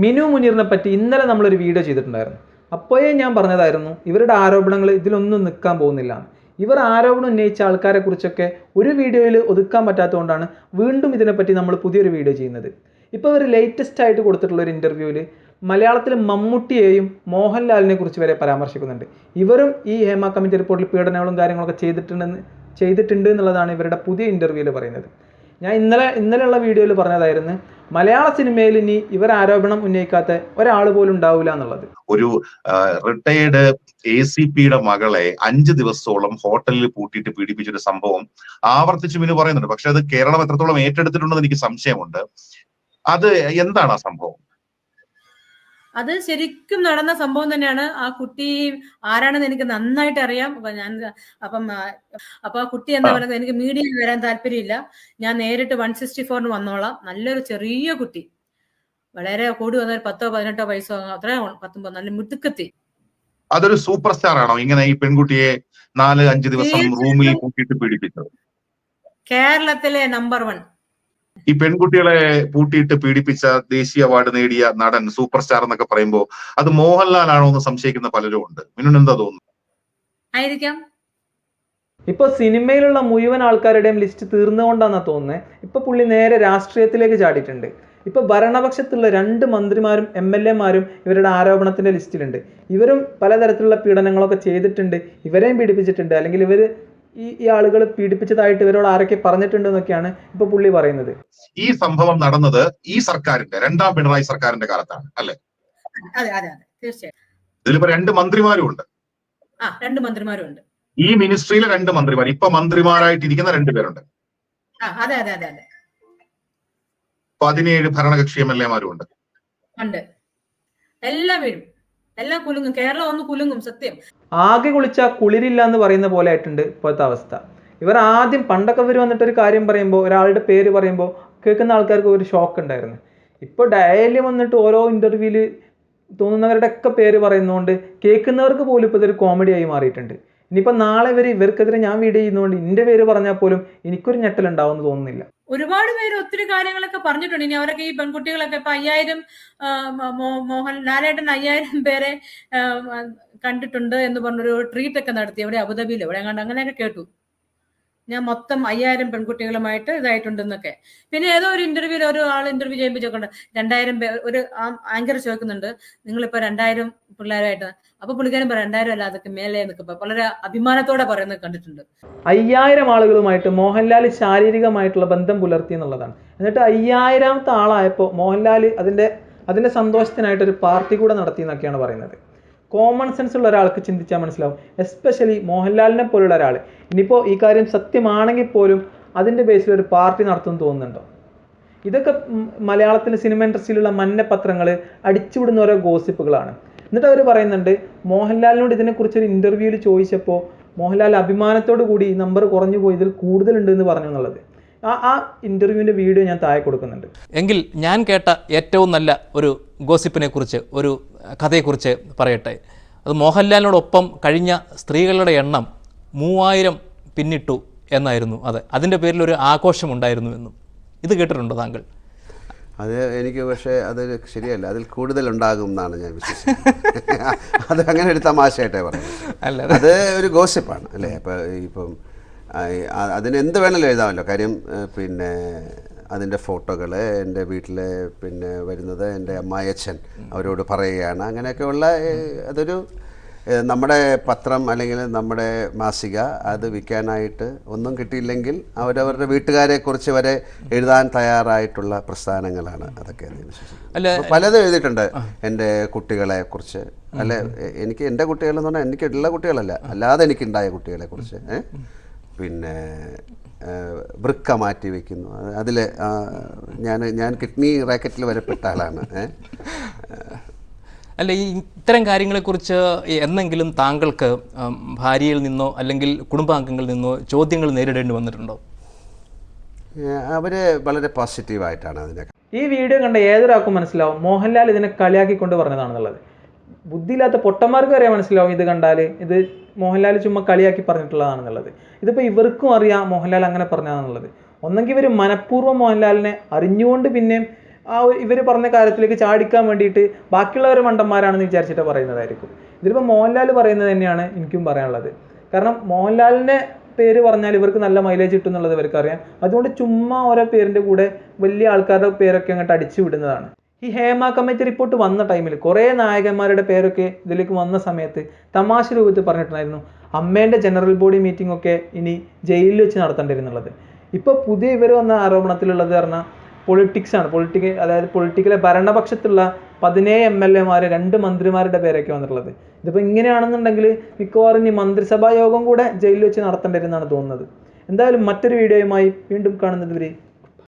മിനു മുനീറിനെ പറ്റി ഇന്നലെ നമ്മളൊരു വീഡിയോ ചെയ്തിട്ടുണ്ടായിരുന്നു. അപ്പോഴേ ഞാൻ പറഞ്ഞതായിരുന്നു ഇവരുടെ ആരോപണങ്ങൾ ഇതിലൊന്നും നിൽക്കാൻ പോകുന്നില്ല. ഇവർ ആരോപണം ഉന്നയിച്ച ആൾക്കാരെ കുറിച്ചൊക്കെ ഒരു വീഡിയോയിൽ ഒതുക്കാൻ പറ്റാത്തതുകൊണ്ടാണ് വീണ്ടും ഇതിനെപ്പറ്റി നമ്മൾ പുതിയൊരു വീഡിയോ ചെയ്യുന്നത്. ഇപ്പോൾ ഇവർ ലേറ്റസ്റ്റ് ആയിട്ട് കൊടുത്തിട്ടുള്ള ഒരു ഇന്റർവ്യൂവിൽ മലയാളത്തിൽ മമ്മൂട്ടിയെയും മോഹൻലാലിനെ കുറിച്ച് വരെ പരാമർശിക്കുന്നുണ്ട്. ഇവരും ഈ ഹേമ കമ്മിറ്റി റിപ്പോർട്ടിൽ പീഡനങ്ങളും കാര്യങ്ങളൊക്കെ ചെയ്തിട്ടുണ്ടെന്ന് ചെയ്തിട്ടുണ്ട് എന്നുള്ളതാണ് ഇവരുടെ പുതിയ ഇന്റർവ്യൂവിൽ പറയുന്നത്. ഞാൻ ഇന്നലെ ഇന്നലെയുള്ള വീഡിയോയിൽ പറഞ്ഞതായിരുന്നു മലയാള സിനിമയിൽ ഇനി ഇവർ ആരോപണം ഉന്നയിക്കാത്ത ഒരാൾ പോലും ഉണ്ടാവില്ല എന്നുള്ളത്. ഒരു റിട്ടയേർഡ് എ സി പിയുടെ മകളെ അഞ്ച് ദിവസത്തോളം ഹോട്ടലിൽ പൂട്ടിയിട്ട് പീഡിപ്പിച്ചൊരു സംഭവം ആവർത്തിച്ചു മിനു പറയുന്നുണ്ട്. പക്ഷെ അത് കേരളം എത്രത്തോളം ഏറ്റെടുത്തിട്ടുണ്ടെന്ന് എനിക്ക് സംശയമുണ്ട്. അത് എന്താണ് ആ സംഭവം? അത് ശരിക്കും നടന്ന സംഭവം തന്നെയാണ്. ആ കുട്ടി ആരാണെന്ന് എനിക്ക് നന്നായിട്ട് അറിയാം. അപ്പൊ ഞാൻ അപ്പം അപ്പൊ ആ കുട്ടി എന്താ. പറയുന്നത്? എനിക്ക് മീഡിയയിൽ വരാൻ താല്പര്യമില്ല. ഞാൻ നേരിട്ട് വൺ സിക്സ്റ്റി ഫോറിന് വന്നോളാം. നല്ലൊരു ചെറിയ കുട്ടി. വളരെ കൂടി വന്ന ഒരു പത്തോ പതിനെട്ടോ വയസ്സോ അത്രേ പത്തൊമ്പത് നല്ല മിടുക്കത്തി. അതൊരു സൂപ്പർ സ്റ്റാർ ആണോ? ഇങ്ങനെ ഈ പെൺകുട്ടിയെ നാല് അഞ്ച് ദിവസം റൂമിൽ കൂട്ടിയിട്ട് പീഡിപ്പിച്ചത്. കേരളത്തിലെ നമ്പർ വൺ ഈ പെൺകുട്ടികളെ പൂട്ടിയിട്ട് പീഡിപ്പിച്ച ദേശീയ അവാർഡ് നേടിയ നടൻ സൂപ്പർ സ്റ്റാർ എന്നൊക്കെ പറയുമ്പോൾ അത് മോഹൻലാൽ ആണോ എന്ന് സംശയിക്കുന്ന പലരും ഉണ്ട്. മിനുന് എന്താ തോന്നുന്നു ആയിരിക്കാം. ഇപ്പോൾ സിനിമയിലുള്ള മുഴുവൻ ആൾക്കാരുടെയും ലിസ്റ്റ് തീർന്നുകൊണ്ടാണെന്നാണ് തോന്നുന്നത് ഇപ്പോൾ പുള്ളി നേരെ രാഷ്ട്രീയത്തിലേക്ക് ചാടിയിട്ടുണ്ട്. ഇപ്പോൾ ഭരണപക്ഷത്തുള്ള രണ്ട് മന്ത്രിമാരും എം എൽ എമാരും ഇവരുടെ ആരോപണത്തിന്റെ ലിസ്റ്റിലുണ്ട് ഇവരും പലതരത്തിലുള്ള പീഡനങ്ങളൊക്കെ ചെയ്തിട്ടുണ്ട്. ഇവരെയും പീഡിപ്പിച്ചിട്ടുണ്ട്. അല്ലെങ്കിൽ ഇവർ ഈ ഈ ആളുകൾ പീഡിപ്പിച്ചതായിട്ട് ഇവരോട് ആരൊക്കെ പറഞ്ഞിട്ടുണ്ടെന്നൊക്കെയാണ് എന്നൊക്കെയാണ് ഇപ്പോൾ പുള്ളി പറയുന്നത്. ഈ സംഭവം നടന്നത് ഈ സർക്കാരിന്റെ രണ്ടാം പിണറായി സർക്കാരിന്റെ കാലത്താണ് അല്ലെ? അതെ അതെ അതെ തീർച്ചയായും. ഇതിലിപ്പോ രണ്ട് മന്ത്രിമാരും ഉണ്ട്. ആ രണ്ട് മന്ത്രിമാരും ഉണ്ട്. ഈ മിനിസ്ട്രിയിലെ രണ്ട് മന്ത്രിമാർ ഇപ്പൊ മന്ത്രിമാരായിട്ടിരിക്കുന്ന രണ്ടുപേരുണ്ട് ആ അതെ അതെ അതെ അതെ. പതിനേഴ് ഭരണകക്ഷി എം എൽ എമാരും ഉണ്ട്. എല്ലാ എല്ലാം കുലുങ്ങും. കേരളം ഒന്ന് കുലുങ്ങും സത്യം. ആകെ കുളിച്ച കുളിരില്ല എന്ന് പറയുന്ന പോലെ ആയിട്ടുണ്ട് ഇപ്പോഴത്തെ അവസ്ഥ. ഇവർ ആദ്യം പണ്ടൊക്കെ ഇവർ വന്നിട്ട് ഒരു കാര്യം പറയുമ്പോൾ ഒരാളുടെ പേര് പറയുമ്പോൾ കേൾക്കുന്ന ആൾക്കാർക്ക് ഒരു ഷോക്ക് ഉണ്ടായിരുന്നു. ഇപ്പോൾ ഡയലി വന്നിട്ട് ഓരോ ഇന്റർവ്യൂവിൽ തോന്നുന്നവരുടെ ഒക്കെ പേര് പറയുന്നതുകൊണ്ട് കേൾക്കുന്നവർക്ക് പോലും ഇപ്പോൾ ഇതൊരു കോമഡി ആയി മാറിയിട്ടുണ്ട്. ഇനിയിപ്പോൾ നാളെ ഇവർ ഇവർക്കെതിരെ ഞാൻ വീഡിയോ ചെയ്യുന്നതുകൊണ്ട് എന്റെ പേര് പറഞ്ഞാൽ പോലും എനിക്കൊരു ഞെട്ടലുണ്ടാവും എന്ന് തോന്നുന്നില്ല. ഒരുപാട് പേര് ഒത്തിരി കാര്യങ്ങളൊക്കെ പറഞ്ഞിട്ടുണ്ട്. ഇനി അവരൊക്കെ ഈ പെൺകുട്ടികളൊക്കെ ഇപ്പൊ അയ്യായിരം മോഹൻ നാരായണൻ അയ്യായിരം പേരെ കണ്ടിട്ടുണ്ട് എന്ന് പറഞ്ഞൊരു ട്രീറ്റ് ഒക്കെ നടത്തി. അവിടെ അബുദാബിയിൽ എവിടെ കണ്ട് അങ്ങനെയൊക്കെ കേട്ടു. ഞാൻ മൊത്തം അയ്യായിരം പെൺകുട്ടികളുമായിട്ട് ഇതായിട്ടുണ്ടെന്നൊക്കെ. പിന്നെ ഏതോ ഒരു ഇന്റർവ്യൂവിൽ ഒരു ആൾ ഇന്റർവ്യൂ ചെയ്യുമ്പോൾ ചോദിക്കുന്നുണ്ട് രണ്ടായിരം പേർ ഒരു ആങ്കർ ചോദിക്കുന്നുണ്ട്. നിങ്ങളിപ്പോ രണ്ടായിരം പിള്ളേരായിട്ട് അപ്പൊ പുള്ളിക്കാരൻ പറയാം രണ്ടായിരം അല്ല അതൊക്കെ മേലെ എന്നൊക്കെ ഇപ്പൊ വളരെ അഭിമാനത്തോടെ പറയുന്നത് കണ്ടിട്ടുണ്ട്. അയ്യായിരം ആളുകളുമായിട്ട് മോഹൻലാൽ ശാരീരികമായിട്ടുള്ള ബന്ധം പുലർത്തി എന്നുള്ളതാണ്. എന്നിട്ട് അയ്യായിരാമത്തെ ആളായപ്പോൾ മോഹൻലാൽ അതിന്റെ അതിന്റെ സന്തോഷത്തിനായിട്ട് ഒരു പാർട്ടി കൂടെ നടത്തി എന്നൊക്കെയാണ് പറയുന്നത്. കോമൺ സെൻസ് ഉള്ള ഒരാൾക്ക് ചിന്തിച്ചാൽ മനസ്സിലാവും. എസ്പെഷ്യലി മോഹൻലാലിനെ പോലുള്ള ഒരാൾ ഇനിയിപ്പോൾ ഈ കാര്യം സത്യമാണെങ്കിൽ പോലും അതിന്റെ ബേസിൽ ഒരു പാർട്ടി നടത്തുമെന്ന് തോന്നുന്നുണ്ടോ? ഇതൊക്കെ മലയാളത്തിലെ സിനിമ ഇൻഡസ്ട്രിയിലുള്ള മന്നപത്രങ്ങൾ അടിച്ചുവിടുന്ന ഓരോ ഗോസിപ്പുകളാണ് എന്നിട്ട് അവർ പറയുന്നുണ്ട് മോഹൻലാലിനോട് ഇതിനെക്കുറിച്ച് ഒരു ഇന്റർവ്യൂവിൽ ചോദിച്ചപ്പോൾ മോഹൻലാൽ അഭിമാനത്തോടു കൂടി ഈ നമ്പർ കുറഞ്ഞു പോയതിൽ ഇതിൽ കൂടുതലുണ്ട് എന്ന് പറഞ്ഞു എന്നുള്ളത്. ആ ആ ഇന്റർവ്യൂവിന്റെ വീഡിയോ ഞാൻ താഴെ കൊടുക്കുന്നുണ്ട്. എങ്കിൽ ഞാൻ കേട്ട ഏറ്റവും നല്ല ഒരു ഗോസിപ്പിനെ കുറിച്ച് ഒരു കഥയെക്കുറിച്ച് പറയട്ടെ. അത് മോഹൻലാലിനോടൊപ്പം കഴിഞ്ഞ സ്ത്രീകളുടെ എണ്ണം മൂവായിരം പിന്നിട്ടു എന്നായിരുന്നു അതെ. അതിന്റെ പേരിൽ ഒരു ആഘോഷമുണ്ടായിരുന്നു എന്നും. ഇത് കേട്ടിട്ടുണ്ടോ താങ്കൾ? അത് എനിക്ക് പക്ഷേ അത് ശരിയല്ല. അതിൽ കൂടുതൽ ഉണ്ടാകും എന്നാണ് ഞാൻ വിശ്വസിക്കുന്നത്. അത് അങ്ങനെ ഒരു തമാശയായിട്ടേ പറഞ്ഞത് അല്ല. അത് ഒരു ഗോസിപ്പാണ് അല്ലേ? അപ്പോൾ ഇപ്പം ആ, അതിന് എന്ത് വേണമെങ്കിലും എഴുതാമല്ലോ. കാര്യം പിന്നെ അതിന്റെ ഫോട്ടോകൾ എന്റെ വീട്ടിൽ പിന്നെ വരുന്നത് എന്റെ അമ്മായച്ഛൻ അവരോട് പറയുകയാണ്. അങ്ങനെയൊക്കെയുള്ള ഉള്ള അതൊരു നമ്മുടെ പത്രം അല്ലെങ്കിൽ നമ്മുടെ മാസിക അത് വിൽക്കാനായിട്ട് ഒന്നും കിട്ടിയില്ലെങ്കിൽ അവരവരുടെ വീട്ടുകാരെ കുറിച്ച് വരെ എഴുതാൻ തയ്യാറായിട്ടുള്ള പ്രസ്ഥാനങ്ങളാണ് അതൊക്കെ അല്ല പലതും എഴുതിയിട്ടുണ്ട് എന്റെ കുട്ടികളെ കുറിച്ച്. അല്ലെ എനിക്ക് എന്റെ കുട്ടികളെന്ന് പറഞ്ഞാൽ എനിക്ക് ഉള്ള കുട്ടികളല്ല. അല്ലാതെ എനിക്കുണ്ടായ കുട്ടികളെ കുറിച്ച് ഏ? പിന്നെ വൃക്ക മാറ്റി വെക്കുന്നു. അതിൽ ഞാൻ ഞാൻ കിഡ്നി റാക്കറ്റിൽ വരപ്പെട്ട പെട്ട ആളാണ്. അല്ല ഈ ഇത്തരം കാര്യങ്ങളെക്കുറിച്ച് എന്നെങ്കിലും താങ്കൾക്ക് ഭാര്യയിൽ നിന്നോ അല്ലെങ്കിൽ കുടുംബാംഗങ്ങളിൽ നിന്നോ ചോദ്യങ്ങൾ നേരിടേണ്ടി വന്നിട്ടുണ്ടോ? അവർ അവർ വളരെ പോസിറ്റീവായിട്ടാണ് അതിനെ ഈ വീഡിയോ കണ്ട ഏതൊരാൾക്കും മനസ്സിലാവും മോഹൻലാൽ ഇതിനെ കളിയാക്കി കൊണ്ട് പറഞ്ഞതാണെന്നുള്ളത്. ബുദ്ധിയില്ലാത്ത പൊട്ടന്മാർക്ക് വരെ മനസ്സിലാവും ഇത് കണ്ടാൽ ഇത് മോഹൻലാൽ ചുമ്മാ കളിയാക്കി പറഞ്ഞിട്ടുള്ളതാണെന്നുള്ളത്. ഇതിപ്പോൾ ഇവർക്കും അറിയാം മോഹൻലാൽ അങ്ങനെ പറഞ്ഞതാണെന്നുള്ളത്. ഒന്നെങ്കിൽ ഇവർ മനഃപൂർവം മോഹൻലാലിനെ അറിഞ്ഞുകൊണ്ട് പിന്നെയും ആ ഇവർ പറഞ്ഞ കാര്യത്തിലേക്ക് ചാടിക്കാൻ വേണ്ടിയിട്ട് ബാക്കിയുള്ളവർ മണ്ടന്മാരാണെന്ന് വിചാരിച്ചിട്ട് പറയുന്നതായിരിക്കും. ഇതിലിപ്പോൾ മോഹൻലാൽ പറയുന്നത് തന്നെയാണ് എനിക്കും പറയാനുള്ളത്. കാരണം മോഹൻലാലിന്റെ പേര് പറഞ്ഞാൽ ഇവർക്ക് നല്ല മൈലേജ് കിട്ടും എന്നുള്ളത് ഇവർക്ക് അറിയാം അതുകൊണ്ട് ചുമ്മാ ഓരോ പേരിന്റെ കൂടെ വലിയ ആൾക്കാരുടെ പേരൊക്കെ അങ്ങോട്ട് അടിച്ചു വിടുന്നതാണ്. ഈ ഹേമ കമ്മിറ്റി റിപ്പോർട്ട് വന്ന ടൈമിൽ കുറേ നായകന്മാരുടെ പേരൊക്കെ ഇതിലേക്ക് വന്ന സമയത്ത് തമാശ രൂപത്തിൽ പറഞ്ഞിട്ടുണ്ടായിരുന്നു. അമ്മേന്റെ ജനറൽ ബോഡി മീറ്റിംഗ് ഒക്കെ ഇനി ജയിലിൽ വെച്ച് നടത്തേണ്ടിരുന്നുള്ളത് ഇപ്പോൾ പുതിയ ഇവർ വന്ന ആരോപണത്തിലുള്ളത് പറഞ്ഞാൽ പൊളിറ്റിക്സ് ആണ്. അതായത് പൊളിറ്റിക്കലെ ഭരണപക്ഷത്തുള്ള പതിനേഴ് എം എൽ എമാർ രണ്ട് മന്ത്രിമാരുടെ പേരൊക്കെ വന്നിട്ടുള്ളത്. ഇതിപ്പോൾ ഇങ്ങനെയാണെന്നുണ്ടെങ്കിൽ മിക്കവാറും ഇനി മന്ത്രിസഭാ യോഗം കൂടെ ജയിലിൽ വെച്ച് നടത്തേണ്ടി വരുന്നതാണ് തോന്നുന്നത്. എന്തായാലും മറ്റൊരു വീഡിയോയുമായി വീണ്ടും കാണുന്നത് വരെ